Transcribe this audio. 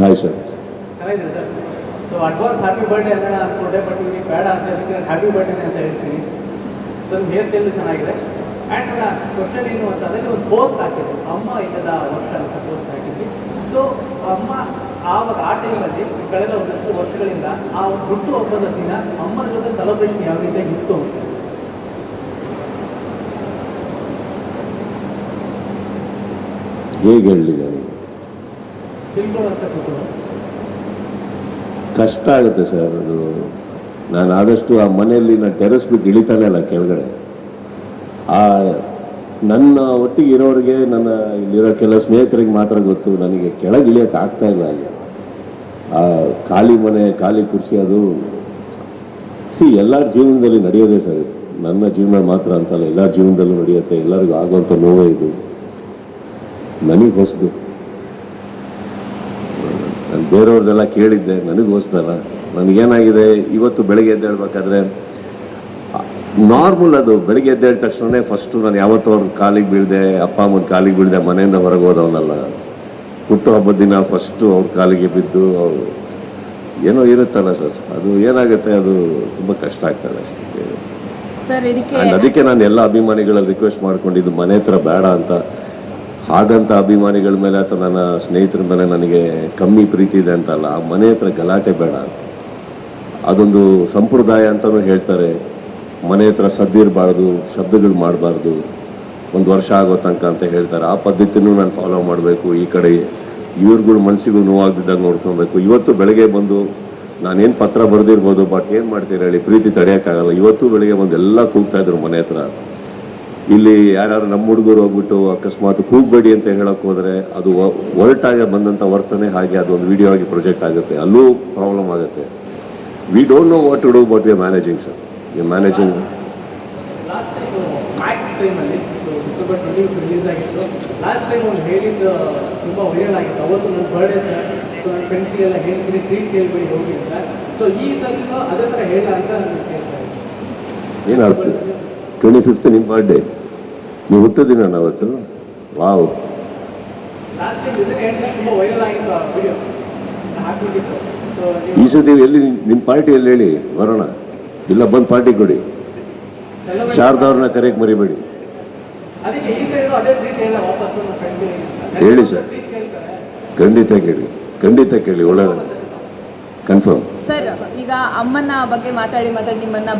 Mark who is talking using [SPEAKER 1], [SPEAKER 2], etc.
[SPEAKER 1] Hi sir.
[SPEAKER 2] So advance happy birthday ಅಂತ ನಾನು ಅನ್ಕೊಂಡೆ ಬಟ್ ನಿಮಗೆ ಬೇಡ ಅಂತ ಅದಕ್ಕೆ ನಾನು ಹ್ಯಾಪಿ ಬರ್ಡೇನೆ ಅಂತ ಹೇಳ್ತೀನಿ. ಸೊ ನಿಮ್ಮ ಹೇರ್ ಸ್ಟೈಲು ಚೆನ್ನಾಗಿದೆ. ಆ್ಯಂಡ್ ನನ್ನ ಕ್ವಶನ್ ಏನು ಅಂತಂದರೆ ಒಂದು ಪೋಸ್ಟ್ ಹಾಕಿದ್ದೆ. ಅಮ್ಮ ಇಲ್ಲದ ವರ್ಷ ಅಂತ ಪೋಸ್ಟ್ ಹಾಕಿದ್ವಿ ಸೊ ಅಮ್ಮ ಆವಾಗ ಆ ಟೈಮಲ್ಲಿ ಕಳೆದ ಒಂದಷ್ಟು ವರ್ಷಗಳಿಂದ ಆ ಒಂದು ಹುಟ್ಟು ಹಬ್ಬದ ದಿನ ಅಮ್ಮನ ಜೊತೆ ಸೆಲೆಬ್ರೇಷನ್ ಯಾವ ರೀತಿ ಇತ್ತು? ಅಂತ
[SPEAKER 1] ಹೇಗೆ ಹೇಳಲಿ ನನಗೆ
[SPEAKER 2] ತಿಳ್ಕೊಳ್ಳೋಂಥ ಕೂತು
[SPEAKER 1] ಕಷ್ಟ ಆಗುತ್ತೆ ಸರ್ ಅದು. ನಾನು ಆದಷ್ಟು ಆ ಮನೆಯಲ್ಲಿ ನಾನು ಟೆರೆಸ್ ಬಿಟ್ಟು ಇಳಿತಾನೆ ಅಲ್ಲ ಕೆಳಗಡೆ. ಆ ನನ್ನ ಒಟ್ಟಿಗೆ ಇರೋರಿಗೆ, ನನ್ನ ಇಲ್ಲಿರೋ ಕೆಲವು ಸ್ನೇಹಿತರಿಗೆ ಮಾತ್ರ ಗೊತ್ತು, ನನಗೆ ಕೆಳಗೆ ಇಳಿಯೋಕೆ ಆಗ್ತಾ ಇಲ್ಲ ಅಲ್ಲಿ. ಆ ಖಾಲಿ ಮನೆ, ಖಾಲಿ ಕುರ್ಸಿ ಅದು. ಸಿ, ಎಲ್ಲರ ಜೀವನದಲ್ಲಿ ನಡೆಯೋದೇ ಸರ್ ನನ್ನ ಜೀವನ ಮಾತ್ರ ಅಂತಲ್ಲ, ಎಲ್ಲರ ಜೀವನದಲ್ಲೂ ನಡೆಯುತ್ತೆ, ಎಲ್ಲರಿಗೂ ಆಗುವಂಥ ನೋವೇ ಇದು. ನನಗೆ ಹೊಸದು. ನಾನು ಬೇರೆಯವ್ರದ್ದೆಲ್ಲ ಕೇಳಿದ್ದೆ ನನಗೆ ಹೊಸದಲ್ಲ ನನಗೇನಾಗಿದೆ ಇವತ್ತು ಬೆಳಗ್ಗೆ ಎದ್ದೇಳ್ಬೇಕಾದ್ರೆ ನಾರ್ಮಲ್ ಅದು ಬೆಳಗ್ಗೆ ಎದ್ದೇಳ ತಕ್ಷಣನೇ ಫಸ್ಟು ನಾನು ಯಾವತ್ತೂ ಅವ್ರ ಕಾಲಿಗೆ ಬೀಳ್ದೆ ಅಪ್ಪ ಅಮ್ಮನ ಕಾಲಿಗೆ ಬೀಳ್ದೆ ಮನೆಯಿಂದ ಹೊರಗೆ ಹೋದವನಲ್ಲ. ಹುಟ್ಟು ಹಬ್ಬದ ದಿನ ಫಸ್ಟು ಅವ್ರ ಕಾಲಿಗೆ ಬಿದ್ದು ಅವರು ಏನೋ ಇರುತ್ತಲ್ಲ ಸರ್ ಅದು ಏನಾಗುತ್ತೆ ಅದು ತುಂಬ ಕಷ್ಟ ಆಗ್ತದೆ ಅಷ್ಟೇ. ಅದಕ್ಕೆ ನಾನು ಎಲ್ಲ ಅಭಿಮಾನಿಗಳಲ್ಲಿ ರಿಕ್ವೆಸ್ಟ್ ಮಾಡ್ಕೊಂಡಿದ್ದು ಮನೆ ಹತ್ರ ಬೇಡ ಅಂತ ಹಾಗಂತ ಅಭಿಮಾನಿಗಳ ಮೇಲೆ ಅಥವಾ ನನ್ನ ಸ್ನೇಹಿತರ ಮೇಲೆ ನನಗೆ ಕಮ್ಮಿ ಪ್ರೀತಿ ಇದೆ ಅಂತಲ್ಲ ಆ ಮನೆ ಹತ್ರ ಗಲಾಟೆ ಬೇಡ. ಅದೊಂದು ಸಂಪ್ರದಾಯ ಅಂತಲೂ ಹೇಳ್ತಾರೆ. ಮನೆ ಹತ್ರ ಸದ್ದಿರಬಾರ್ದು, ಶಬ್ದಗಳು ಮಾಡಬಾರ್ದು. ಒಂದು ವರ್ಷ ಆಗೋ ತನಕ ಅಂತ ಹೇಳ್ತಾರೆ. ಆ ಪದ್ಧತಿನೂ ನಾನು ಫಾಲೋ ಮಾಡಬೇಕು. ಈ ಕಡೆ ಇವ್ರುಗಳ ಮನಸ್ಸಿಗೂ ನೋವಾಗ್ದಿದ್ದಾಗ ನೋಡ್ಕೊಬೇಕು. ಇವತ್ತು ಬೆಳಗ್ಗೆ ಬಂದು ನಾನೇನು ಪತ್ರ ಬರೆದಿರ್ಬೋದು ಬಟ್ ಏನು ಮಾಡ್ತೀರಿ ಹೇಳಿ, ಪ್ರೀತಿ ತಡೆಯೋಕ್ಕಾಗಲ್ಲ ಇವತ್ತು ಬೆಳಗ್ಗೆ ಬಂದು ಎಲ್ಲ ಕೂಗ್ತಾಯಿದ್ರು ಮನೆ ಹತ್ರ. ಇಲ್ಲಿ ಯಾರು ನಮ್ಮ ಹುಡುಗರು ಹೋಗ್ಬಿಟ್ಟು ಅಕಸ್ಮಾತ್ ಕೂಗ್ಬೇಡಿ ಅಂತ ಹೇಳಕ್ ಹೋದ್ರೆ ಅದು ಒರಟಾಗಿ ಬಂದಂಥ ವರ್ತನೆ ಹಾಗೆ ಅದು ಒಂದು ವಿಡಿಯೋ ಆಗಿ ಪ್ರೊಜೆಕ್ಟ್ ಆಗುತ್ತೆ. ಅಲ್ಲೂ ಪ್ರಾಬ್ಲಮ್ ಆಗುತ್ತೆ. We don't know what to do but we managing sir managing
[SPEAKER 2] ಏನಾಗ್ತದೆ ಟ್ವೆಂಟಿ
[SPEAKER 1] ಫಿಫ್ತ್ ನಿಮ್ಮ ಬರ್ಡೇ ನೀವು ಹುಟ್ಟಿದಿನ ಅವತ್ತು ವಾವ್ ಈ ಸತಿ ಎಲ್ಲಿ ನಿಮ್ಮ ಪಾರ್ಟಿಯಲ್ಲಿ ಹೇಳಿ? ಬರೋಣ. ಇಲ್ಲ ಬಂದು ಪಾರ್ಟಿ ಕೊಡಿ. ಶಾರದವ್ರನ್ನ ಕರೆಯಕ್ಕೆ ಮರಿಬೇಡಿ.
[SPEAKER 2] ಹೇಳ ವಾಪಸ್ ನನ್ನ
[SPEAKER 1] ಹೇಳಿ ಸರ್. ಖಂಡಿತ ಕೇಳಿ. ಖಂಡಿತ ಕೇಳಿ ಒಳ್ಳೆಯದು ಕನ್ಫರ್ಮ್
[SPEAKER 3] ಸರ್ ಈಗ ಅಮ್ಮನ ಬಗ್ಗೆ ಮಾತಾಡಿ ಮಾತಾಡಿ ನಿಮ್ಮನ್ನ